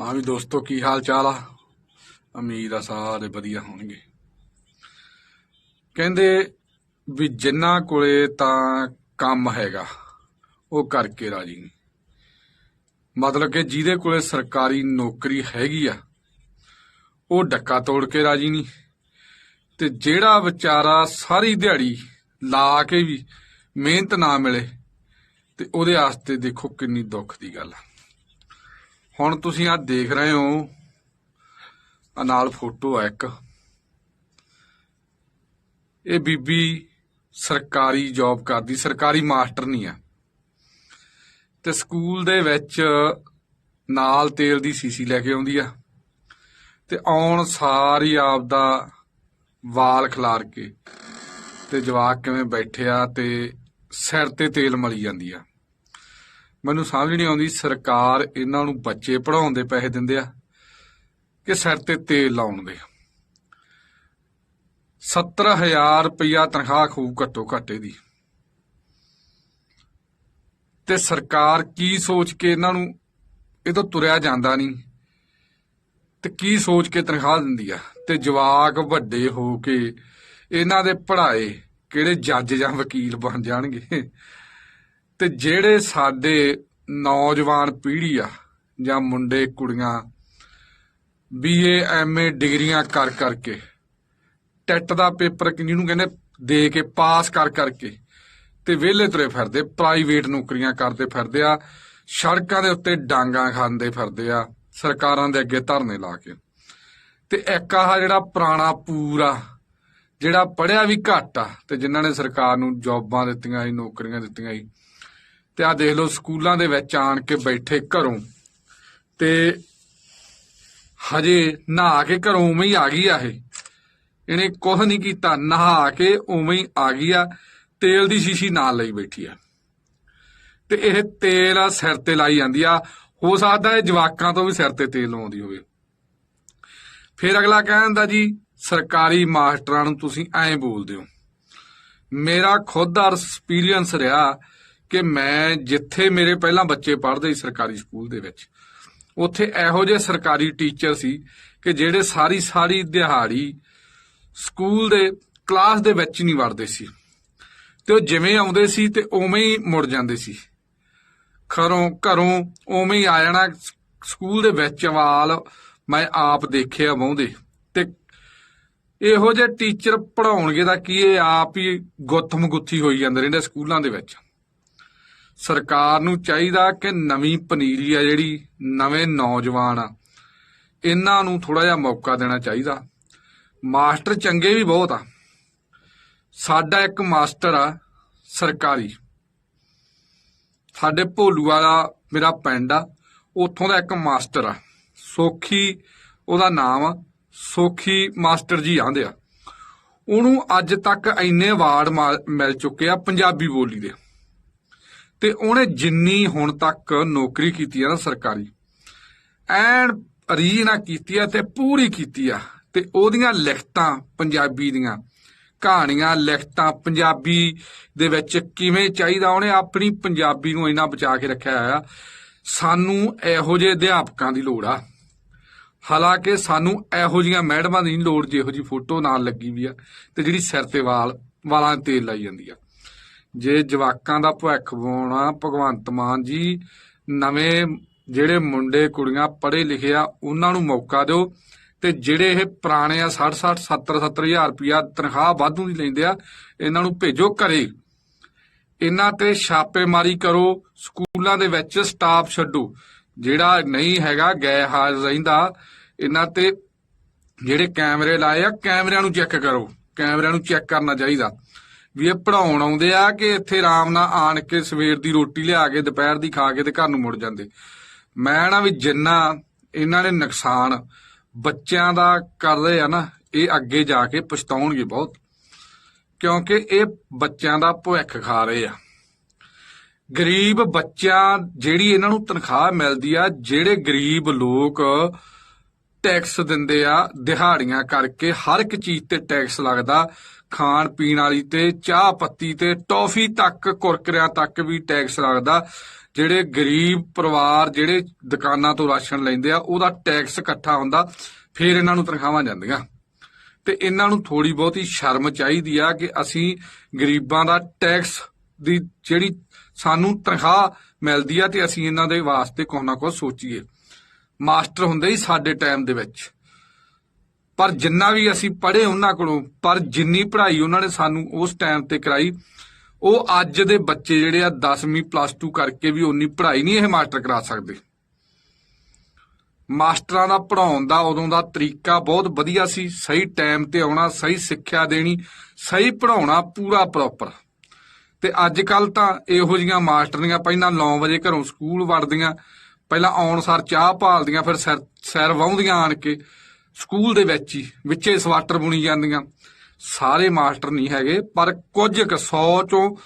ਹਾਂ ਵੀ ਦੋਸਤੋ, ਕੀ ਹਾਲ ਚਾਲ ਆ? ਉਮੀਦ ਆ ਸਾਰੇ ਵਧੀਆ ਹੋਣਗੇ। ਕਹਿੰਦੇ ਵੀ ਜਿੰਨਾ ਕੋਲੇ ਤਾਂ ਕੰਮ ਹੈਗਾ, ਉਹ ਕਰਕੇ ਰਾਜੀ ਨਹੀਂ। ਮਤਲਬ ਕਿ ਜਿਹਦੇ ਕੋਲੇ ਸਰਕਾਰੀ ਨੌਕਰੀ ਹੈਗੀ ਆ, ਉਹ ਡੱਕਾ ਤੋੜ ਕੇ ਰਾਜੀ ਨਹੀਂ। ਤੇ ਜਿਹੜਾ ਵਿਚਾਰਾ ਸਾਰੀ ਦਿਹਾੜੀ ਲਾ ਕੇ ਵੀ ਮਿਹਨਤ ਨਾ ਮਿਲੇ, ਤੇ ਉਹਦੇ ਵਾਸਤੇ ਦੇਖੋ ਕਿੰਨੀ ਦੁੱਖ ਦੀ ਗੱਲ ਆ। ਹੁਣ ਤੁਸੀਂ ਆ ਦੇਖ ਰਹੇ ਹੋ ਆ ਨਾਲ ਫੋਟੋ ਆ ਇੱਕ। ਇਹ ਬੀਬੀ ਸਰਕਾਰੀ ਜੌਬ ਕਰਦੀ, ਸਰਕਾਰੀ ਮਾਸਟਰ ਨਹੀਂ ਆ। ਤੇ ਸਕੂਲ ਦੇ ਵਿੱਚ ਨਾਲ ਤੇਲ ਦੀ ਸੀਸੀ ਲੈ ਕੇ ਆਉਂਦੀ ਆ। ਤੇ ਆਉਣ ਸਾਰੀ ਆਪ ਦਾ ਵਾਲ ਖਿਲਾਰ ਕੇ ਤੇ ਜਵਾਕ ਕਿਵੇਂ ਬੈਠੇ ਆ ਤੇ ਸਿਰ ਤੇ ਤੇਲ ਮਲੀ ਜਾਂਦੀ ਆ। ਮੈਨੂੰ ਸਮਝ ਨਹੀਂ ਆਉਂਦੀ ਸਰਕਾਰ ਇਹਨਾਂ ਨੂੰ ਬੱਚੇ ਪੜਾਉਣ ਦੇ ਪੈਸੇ ਦਿੰਦੇ ਆ ਕਿ ਸਿਰ ਤੇ ਤੇਲ ਲਾਉਣ ਦੇ 70000 ਰੁਪਇਆ ਤਨਖਾਹ ਖੂ ਘੱਟੋ ਘੱਟ ਇਹਦੀ। ਤੇ ਸਰਕਾਰ ਕੀ ਸੋਚ ਕੇ ਇਹਨਾਂ ਨੂੰ, ਇਹ ਤੋਂ ਤੁਰਿਆ ਜਾਂਦਾ ਨਹੀਂ। ਤੇ ਕੀ ਸੋਚ ਕੇ ਤਨਖਾਹ ਦਿੰਦੀ ਆ? ਤੇ ਜਵਾਕ ਵੱਡੇ ਹੋ ਕੇ ਇਹਨਾਂ ਦੇ ਪੜ੍ਹਾਏ ਕਿਹੜੇ ਜੱਜ ਜਾਂ ਵਕੀਲ ਬਣ ਜਾਣਗੇ? ਤੇ ਜਿਹੜੇ ਸਾਡੇ ਨੌਜਵਾਨ ਪੀੜ੍ਹੀ ਆ ਜਾਂ ਮੁੰਡੇ, ਕੁੜੀਆਂ ਬੀਏ ਐਮਏ ਡਿਗਰੀਆਂ ਕਰ ਕਰਕੇ, ਟੈਟ ਦਾ ਪੇਪਰ ਜਿਹਨੂੰ ਕਹਿੰਦੇ ਦੇ ਕੇ ਪਾਸ ਕਰ ਕਰਕੇ ਤੇ ਵਿਹਲੇ ਤੁਰੇ ਫਿਰਦੇ, ਪ੍ਰਾਈਵੇਟ ਨੌਕਰੀਆਂ ਕਰਦੇ ਫਿਰਦੇ ਆ, ਸੜਕਾਂ ਦੇ ਉੱਤੇ ਡਾਂਗਾ ਖਾਂਦੇ ਫਿਰਦੇ ਆ, ਸਰਕਾਰਾਂ ਦੇ ਅੱਗੇ ਧਰਨੇ ਲਾ ਕੇ। ਤੇ ਇੱਕ ਆਹ ਜਿਹੜਾ ਪੁਰਾਣਾ ਪੂਰਾ ਜਿਹੜਾ ਪੜਿਆ ਵੀ ਘੱਟ ਆ ਤੇ ਜਿਨ੍ਹਾਂ ਨੇ ਸਰਕਾਰ ਨੂੰ ਜੌਬਾਂ ਦਿੱਤੀਆਂ ਸੀ, ਨੌਕਰੀਆਂ ਦਿੱਤੀਆਂ ਸੀ ਤੇ ਆ ਦੇਖ ਲਓ ਸਕੂਲਾਂ ਦੇ ਵਿੱਚ ਆਣ ਕੇ ਬੈਠੇ ਘਰੋਂ। ਤੇ ਹਜੇ ਨਹਾ ਕੇ ਘਰੋਂ ਉਵੇਂ ਹੀ ਆ ਗਈ ਆ ਇਹ। ਇਹਨੇ ਕੁਝ ਨਹੀਂ ਕੀਤਾ, ਨਹਾ ਕੇ ਉਵੇਂ ਹੀ ਆ ਗਈ ਆ, ਤੇਲ ਦੀ ਸ਼ੀਸ਼ੀ ਨਾਲ ਲਈ ਬੈਠੀ ਆ। ਤੇ ਇਹ ਤੇਲ ਆ ਸਿਰ ਤੇ ਲਾਈ ਜਾਂਦੀ ਆ। ਹੋ ਸਕਦਾ ਇਹ ਜਵਾਕਾਂ ਤੋਂ ਵੀ ਸਿਰ ਤੇ ਤੇਲ ਲਾਉਂਦੀ ਹੋਵੇ। ਫਿਰ ਅਗਲਾ ਕਹਿੰਦਾ ਜੀ, ਸਰਕਾਰੀ ਮਾਸਟਰਾਂ ਨੂੰ ਤੁਸੀਂ ਐਂ ਬੋਲਦੇ ਹੋ। ਮੇਰਾ ਖੁਦ ਦਾ ਐਕਸਪੀਰੀਅੰਸ ਰਿਹਾ ਕਿ ਮੈਂ ਜਿੱਥੇ ਮੇਰੇ ਪਹਿਲਾਂ ਬੱਚੇ ਪੜ੍ਹਦੇ ਸੀ ਸਰਕਾਰੀ ਸਕੂਲ ਦੇ ਵਿੱਚ, ਉੱਥੇ ਇਹੋ ਜਿਹੇ ਸਰਕਾਰੀ ਟੀਚਰ ਸੀ ਕਿ ਜਿਹੜੇ ਸਾਰੀ ਸਾਰੀ ਦਿਹਾੜੀ ਸਕੂਲ ਦੇ, ਕਲਾਸ ਦੇ ਵਿੱਚ ਨਹੀਂ ਵੜਦੇ ਸੀ। ਤੇ ਉਹ ਜਿਵੇਂ ਆਉਂਦੇ ਸੀ ਤੇ ਉਵੇਂ ਹੀ ਮੁੜ ਜਾਂਦੇ ਸੀ। ਘਰੋਂ ਘਰੋਂ ਉਵੇਂ ਹੀ ਆ ਜਾਣਾ, ਸਕੂਲ ਦੇ ਵਿੱਚ ਵਾਲ ਮੈਂ ਆਪ ਦੇਖਿਆ ਬਹੁੰਦੇ ਤੇ ਇਹੋ ਜਿਹੇ ਟੀਚਰ ਪੜਾਉਣਗੇ ਤਾਂ ਕੀ ਇਹ ਆਪ ਹੀ ਗੁੱਥਮ ਗੁੱਥੀ ਹੋਈ ਜਾਂਦੇ ਰਹਿੰਦੇ ਸਕੂਲਾਂ ਦੇ ਵਿੱਚ। ਸਰਕਾਰ ਨੂੰ ਚਾਹੀਦਾ ਕਿ ਨਵੀਂ ਪਨੀਰੀ ਆ ਜਿਹੜੀ ਨਵੇਂ ਨੌਜਵਾਨ ਆ, ਇਹਨਾਂ ਨੂੰ ਥੋੜਾ ਜਿਹਾ ਮੌਕਾ ਦੇਣਾ ਚਾਹੀਦਾ। ਮਾਸਟਰ ਚੰਗੇ ਵੀ ਬਹੁਤ ਆ। ਸਾਡਾ ਇੱਕ ਮਾਸਟਰ ਆ, ਸਰਕਾਰੀ। ਸਾਡੇ ਭੋਲੂ ਵਾਲਾ ਮੇਰਾ ਪਿੰਡ ਆ, ਉੱਥੋਂ ਦਾ ਇੱਕ ਮਾਸਟਰ ਆ। ਸੋਖੀ ਉਹਦਾ ਨਾਮ ਆ, ਸੋਖੀ ਮਾਸਟਰ ਜੀ ਆਂਦੇ ਆ। ਉਹਨੂੰ ਅੱਜ ਤੱਕ ਇੰਨੇ ਅਵਾਰਡ ਮਾ- ਮਿਲ ਚੁੱਕੇ ਆ ਪੰਜਾਬੀ ਬੋਲੀ ਦੇ। ਤੇ ਉਹਨੇ ਜਿੰਨੀ ਹੁਣ ਤੱਕ ਨੌਕਰੀ ਕੀਤੀ ਆ ਨਾ ਸਰਕਾਰੀ, ਐਨ ਰੀਝ ਨਾਲ ਕੀਤੀ ਆ ਤੇ ਪੂਰੀ ਕੀਤੀ ਆ, ਤੇ ਉਹਦੀਆਂ ਲਿਖਤਾਂ ਪੰਜਾਬੀ ਦੀਆਂ, ਕਹਾਣੀਆਂ, ਲਿਖਤਾਂ ਪੰਜਾਬੀ ਦੇ ਵਿੱਚ ਕਿਵੇਂ ਚਾਹੀਦਾ, ਉਹਨੇ ਆਪਣੀ ਪੰਜਾਬੀ ਨੂੰ ਇੰਨਾ ਬਚਾ ਕੇ ਰੱਖਿਆ ਆ। ਸਾਨੂੰ ਇਹੋ ਜਿਹੇ ਅਧਿਆਪਕਾਂ ਦੀ ਲੋੜ ਆ। ਹਾਲਾਂਕਿ ਸਾਨੂੰ ਇਹੋ ਜੀਆਂ ਮੈਡਮਾਂ ਦੀ ਨਹੀਂ ਲੋੜ, ਜਿਹੋ ਜੀ ਫੋਟੋ ਨਾਲ ਲੱਗੀ ਵੀ ਆ, ਤੇ ਜਿਹੜੀ ਸਿਰ ਤੇ ਵਾਲ, ਵਾਲਾਂ 'ਤੇ ਤੇਲ ਲਾਈ ਜਾਂਦੀ ਆ। ਜੇ ਜਵਾਕਾਂ ਦਾ ਭਵਿੱਖ ਬਣਾਉਣਾ, ਭਗਵੰਤ ਮਾਨ ਜੀ ਨਵੇਂ ਜਿਹੜੇ ਮੁੰਡੇ, ਕੁੜੀਆਂ ਪੜ੍ਹੇ ਲਿਖੇ ਆ, ਉਹਨਾਂ ਨੂੰ ਮੌਕਾ ਦਿਓ ਤੇ ਜਿਹੜੇ ਇਹ ਪੁਰਾਣੇ ਆ 60 60 70 70000 ਰੁਪਇਆ ਤਨਖਾਹ ਵਾਧੂ ਦੀ ਲੈਂਦੇ ਆ, ਇਹਨਾਂ ਨੂੰ ਭੇਜੋ ਘਰੇ। ਇਹਨਾਂ ਤੇ ਛਾਪੇਮਾਰੀ ਕਰੋ, ਸਕੂਲਾਂ ਦੇ ਵਿੱਚ ਸਟਾਫ ਛੱਡੋ। ਜਿਹੜਾ ਨਹੀਂ ਹੈਗਾ ਗਏ ਹਾਜ਼ਰ ਰਹਿੰਦਾ, ਇਹਨਾਂ ਤੇ ਜਿਹੜੇ ਕੈਮਰੇ ਲਾਏ ਆ, ਕੈਮਰਿਆਂ ਨੂੰ ਚੈੱਕ ਕਰੋ। ਕੈਮਰਿਆਂ ਨੂੰ ਚੈੱਕ ਕਰਨਾ ਚਾਹੀਦਾ। ਵੀ ਇਹ ਪੜਾਉਣ ਆਉਂਦੇ ਆ ਕਿ ਇੱਥੇ ਆਰਾਮ ਨਾਲ ਆਣ ਕੇ ਸਵੇਰ ਦੀ ਰੋਟੀ ਲਿਆ ਕੇ, ਦੁਪਹਿਰ ਦੀ ਖਾ ਕੇ ਤੇ ਘਰ ਨੂੰ ਮੁੜ ਜਾਂਦੇ। ਮੈਂ ਨਾ ਵੀ ਜਿੰਨਾ ਇਹਨਾਂ ਨੇ ਨੁਕਸਾਨ ਬੱਚਿਆਂ ਦਾ ਕਰਦੇ ਆ ਨਾ, ਇਹ ਅੱਗੇ ਜਾ ਕੇ ਪਛਤਾਉਣਗੇ ਬਹੁਤ। ਕਿਉਂਕਿ ਇਹ ਬੱਚਿਆਂ ਦਾ ਭਵਿੱਖ ਖਾ ਰਹੇ ਆ। ਗਰੀਬ ਬੱਚਿਆਂ ਜਿਹੜੀ ਇਹਨਾਂ ਨੂੰ ਤਨਖਾਹ ਮਿਲਦੀ ਆ, ਜਿਹੜੇ ਗਰੀਬ ਲੋਕ ਟੈਕਸ ਦਿੰਦੇ ਆ, ਦਿਹਾੜੀਆਂ ਕਰਕੇ ਹਰ ਇੱਕ ਚੀਜ਼ ਤੇ ਟੈਕਸ ਲੱਗਦਾ ਖਾਣ ਪੀਣ ਵਾਲੀ ਤੇ ਚਾਹ ਪੱਤੀ ਤੇ ਟੌਫੀ ਤੱਕ, ਕੁਰਕਰਿਆਂ ਤੱਕ ਵੀ ਟੈਕਸ ਲੱਗਦਾ ਜਿਹੜੇ ਗਰੀਬ ਪਰਿਵਾਰ, ਜਿਹੜੇ ਦੁਕਾਨਾਂ ਤੋਂ ਰਾਸ਼ਨ ਲੈਂਦੇ ਆ, ਉਹਦਾ ਟੈਕਸ ਇਕੱਠਾ ਹੁੰਦਾ, ਫਿਰ ਇਹਨਾਂ ਨੂੰ ਤਨਖਾਹਾਂ ਜਾਂਦੀਆਂ। ਤੇ ਇਹਨਾਂ ਨੂੰ ਥੋੜੀ ਬਹੁਤੀ ਸ਼ਰਮ ਚਾਹੀਦੀ ਆ ਕਿ ਅਸੀਂ ਗਰੀਬਾਂ ਦਾ ਟੈਕਸ ਦੀ ਜਿਹੜੀ ਸਾਨੂੰ ਤਨਖਾਹ ਮਿਲਦੀ ਆ ਤੇ ਅਸੀਂ ਇਹਨਾਂ ਦੇ ਵਾਸਤੇ ਕੁਛ ਨਾ ਕੁਛ ਸੋਚੀਏ। ਮਾਸਟਰ ਹੁੰਦੇ ਹੀ ਸਾਡੇ ਟਾਈਮ ਦੇ ਵਿੱਚ। ਪਰ ਜਿੰਨਾ ਵੀ ਅਸੀਂ ਪੜ੍ਹੇ ਉਹਨਾਂ ਕੋਲੋਂ, ਪਰ ਜਿੰਨੀ ਪੜ੍ਹਾਈ ਉਹਨਾਂ ਨੇ ਸਾਨੂੰ ਉਸ ਟਾਈਮ ਤੇ ਕਰਾਈ, ਉਹ ਅੱਜ ਦੇ ਬੱਚੇ ਜਿਹੜੇ ਆ 10ਵੀਂ ਪਲੱਸ 2 ਕਰਕੇ ਵੀ ਉਨੀ ਪੜ੍ਹਾਈ ਨਹੀਂ ਇਹ ਮਾਸਟਰ ਕਰਾ ਸਕਦੇ। ਮਾਸਟਰਾਂ ਦਾ ਪੜਾਉਣ ਦਾ ਉਦੋਂ ਦਾ ਤਰੀਕਾ ਬਹੁਤ ਵਧੀਆ ਸੀ, ਸਹੀ ਟਾਈਮ ਤੇ ਆਉਣਾ, ਸਹੀ ਸਿੱਖਿਆ ਦੇਣੀ, ਸਹੀ ਪੜਾਉਣਾ ਪੂਰਾ ਪ੍ਰੋਪਰ ਤੇ ਅੱਜ ਕੱਲ ਤਾਂ ਇਹੋ ਜੀਆਂ ਮਾਸਟਰਨੀਆਂ ਪਹਿਲਾਂ 9 ਵਜੇ ਘਰੋਂ ਸਕੂਲ ਵੜਦੀਆਂ, ਪਹਿਲਾਂ ਆਉਣ ਸਾਰ ਚਾਹ ਭਾਲਦੀਆਂ, ਫਿਰ ਸਿਰ ਸਿਰ ਵਾਉਂਦੀਆਂ ਆਣ ਕੇ ਸਕੂਲ ਦੇ ਵਿੱਚ ਹੀ, ਵਿੱਚੇ ਸਵਾਟਰ ਬੁਣੀ ਜਾਂਦੀਆਂ। ਸਾਰੇ ਮਾਸਟਰ ਨਹੀਂ ਹੈਗੇ, ਪਰ ਕੁਝ ਕੁ 100 ਚੋਂ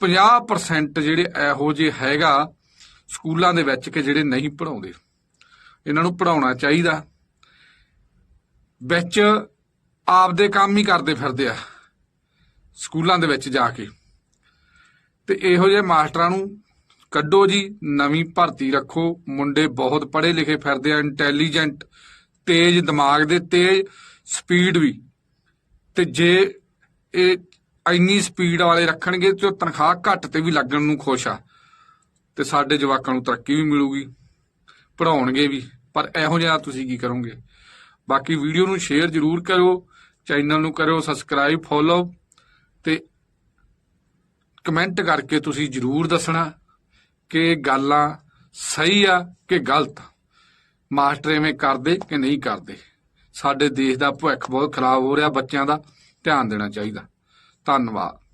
50% ਜਿਹੜੇ ਇਹੋ ਜਿਹੇ ਹੈਗਾ, ਸਕੂਲਾਂ ਦੇ ਵਿੱਚ ਕਿ ਜਿਹੜੇ ਨਹੀਂ ਪੜਾਉਂਦੇ ਇਹਨਾਂ ਨੂੰ ਪੜਾਉਣਾ ਚਾਹੀਦਾ। ਵਿੱਚ ਆਪਦੇ ਕੰਮ ਹੀ ਕਰਦੇ ਫਿਰਦੇ ਆ, ਸਕੂਲਾਂ ਦੇ ਵਿੱਚ ਜਾ ਕੇ। ਤੇ ਇਹੋ ਜਿਹੇ ਮਾਸਟਰਾਂ ਨੂੰ ਕੱਢੋ ਜੀ, ਨਵੀਂ ਭਰਤੀ ਰੱਖੋ। ਮੁੰਡੇ ਬਹੁਤ ਪੜ੍ਹੇ ਲਿਖੇ ਫਿਰਦੇ ਆ, ਇੰਟੈਲੀਜੈਂਟ ਤੇਜ਼, ਦਿਮਾਗ ਦੇ ਤੇਜ਼ ਸਪੀਡ ਵੀ। ਤੇ ਜੇ ਇਹ ਇੰਨੀ ਸਪੀਡ ਵਾਲੇ ਰੱਖਣਗੇ ਤੇ ਉਹ ਤਨਖਾਹ ਘੱਟ ਤੇ ਵੀ ਲੱਗਣ ਨੂੰ ਖੁਸ਼ ਆ। ਤੇ ਸਾਡੇ ਜਵਾਕਾਂ ਨੂੰ ਤਰੱਕੀ ਵੀ ਮਿਲੂਗੀ ਪੜਾਉਣਗੇ ਵੀ, ਪਰ ਇਹੋ ਜਿਹਾ ਤੁਸੀਂ ਕੀ ਕਰੋਗੇ? ਬਾਕੀ ਵੀਡੀਓ ਨੂੰ ਸ਼ੇਅਰ ਜ਼ਰੂਰ ਕਰੋ ਚੈਨਲ ਨੂੰ ਕਰੋ ਸਬਸਕ੍ਰਾਈਬ, ਫੋਲੋ ਤੇ ਕਮੈਂਟ ਕਰਕੇ ਤੁਸੀਂ ਜ਼ਰੂਰ ਦੱਸਣਾ ਕਿ ਗੱਲਾਂ ਸਹੀ ਆ ਕਿ ਗਲਤ ਮਾਸਟਰ ਐਵੇਂ ਕਰਦੇ ਕਿ ਨਹੀਂ ਕਰਦੇ? ਸਾਡੇ ਦੇਸ਼ ਦਾ ਭਵਿੱਖ ਬਹੁਤ ਖਰਾਬ ਹੋ ਰਿਹਾ, ਬੱਚਿਆਂ ਦਾ ਧਿਆਨ ਦੇਣਾ ਚਾਹੀਦਾ। ਧੰਨਵਾਦ।